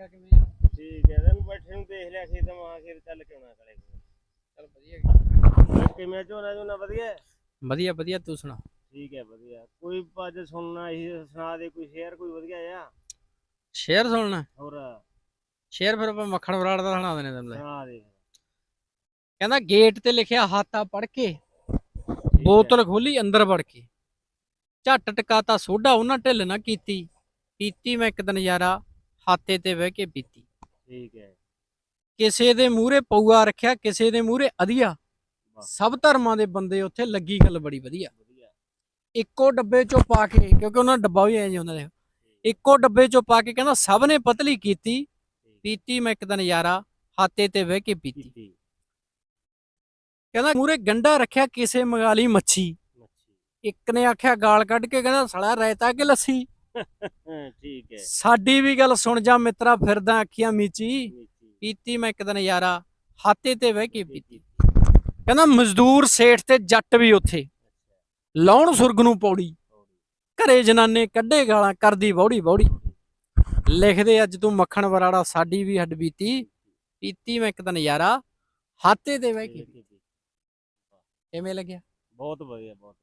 ਆਖਿਆ ਕਿਵੇਂ ਆ? ਠੀਕ ਹੈ ਤੈਨੂੰ ਬੈਠੇ ਨੂੰ ਦੇਖ ਲਿਆ ਖੇਤ ਮਾਂ ਖੇਤ ਚੱਲ ਕਿਉਂ ਨਾ ਕਰੇ। ਚੱਲ ਵਧੀਆ ਗੀ। ਕਿਵੇਂ ਝੋਨਾ ਝੋਨਾ ਵਧੀਆ? ਹੈ? ਵਧੀਆ ਵਧੀਆ ਤੂੰ ਸੁਣਾ? ਠੀਕ ਹੈ ਵਧੀਆ। ਕੋਈ ਅੱਜ ਸੁਣਨਾ ਇਹ ਸੁਣਾ ਦੇ ਕੋਈ ਸ਼ੇਅਰ ਕੋਈ ਵਧੀਆ ਆ ਸ਼ੇਰ ਸੁਣਨਾ? ਹੋਰ? ਸ਼ੇਰ ਫਿਰ ਆਪਾਂ ਮੱਖਣ ਬਰਾੜ ਦਾ ਸੁਣਾ ਦੇਣੇ ਤੈਨੂੰ ਲੈ। ਸੁਣਾ ਦੇ। ਕਹਿੰਦਾ ਗੇਟ ਤੇ ਲਿਖਿਆ ਹਾਤਾ ਪੜ ਕੇ ਬੋਤਲ ਖੋਲੀ ਅੰਦਰ ਵੜ ਕੇ। ਝੱਟ ਟਕਾਤਾ ਸੋਡਾ ਉਹਨਾਂ ਢਿੱਲ ਨਾ ਕੀਤੀ। ਪੀਤੀ ਮੈਂ ਇੱਕ ਦਿਨ ਯਾਰਾ ਹਾਤੇ ਤੇ ਬਹਿ ਕੇ ਪੀਤੀ ਠੀਕ ਹੈ। ਕਿਸੇ ਦੇ ਮੂਹਰੇ ਪਊਆ ਰੱਖਿਆ ਕਿਸੇ ਦੇ ਮੂਹਰੇ ਅਧੀਆ। ਸਭ ਧਰਮਾਂ ਦੇ ਬੰਦੇ ਉੱਥੇ ਲੱਗੀ ਗੱਲ ਬੜੀ ਵਧੀਆ। ਇੱਕੋ ਡੱਬੇ ਚੋਂ ਪਾ ਕੇ ਕਿਉਂਕਿ ਉਹਨਾਂ ਡੱਬਾ ਵੀ ਐਂ ਜਿਹਾ ਹੁੰਦਾ ਦੇ ਇੱਕੋ ਡੱਬੇ ਚੋਂ ਪਾ ਕੇ ਕਹਿੰਦਾ ਸਭ ਨੇ ਪਤਲੀ ਕੀਤੀ ਪੀਤੀ ਮੈਂ ਇੱਕ ਦਿਨ ਯਾਰਾ ਹਾਤੇ ਤੇ ਬਹਿ ਕੇ ਪੀਤੀ ਕਹਿੰਦਾ ਮੂਹਰੇ ਗੰਡਾ ਰੱਖਿਆ ਕਿਸੇ ਮੰਗਾਲੀ ਮੱਛੀ। ਇੱਕ ਨੇ ਆਖਿਆ ਗਾਲ ਕੱਢ ਕੇ ਕਹਿੰਦਾ ਸੜਾ ਰਾਇਤਾ ਕਿ ਲੱਸੀ? ਠੀਕ ਹੈ। ਸਾਡੀ ਵੀ ਗੱਲ ਸੁਣ ਜਾ ਮਿੱਤਰਾ ਫਿਰਦਾ ਅੱਖੀਆਂ ਮੀਚੀ। ਪੀਤੀ ਮੈਂ ਇੱਕ ਦਿਨ ਯਾਰਾ ਹਾਤੇ ਤੇ ਬਹਿ ਕੇ ਪੀਤੀ। ਕਹਿੰਦਾ ਮਜ਼ਦੂਰ ਸੇਠ ਤੇ ਜੱਟ ਵੀ ਉੱਥੇ। ਲਾਉਣ ਸੁਰਗ ਨੂੰ ਪੌੜੀ। ਘਰੇ ਜਨਾਨੇ ਕੱਢੇ ਗਾਲਾਂ ਕਰਦੀ ਬੌੜੀ ਬੌੜੀ। ਲਿਖਦੇ ਅੱਜ ਤੂੰ ਮੱਖਣ ਬਰਾੜਾ ਸਾਡੀ ਵੀ ਹੱਡ ਬੀਤੀ। ਪੀਤੀ ਮੈਂ ਇੱਕ ਦਿਨ ਯਾਰਾ ਹਾਤੇ ਤੇ ਬਹਿ ਕੇ। ਕਿਵੇਂ ਲੱਗਿਆ? ਬਹੁਤ ਵਧੀਆ ਬਹੁਤ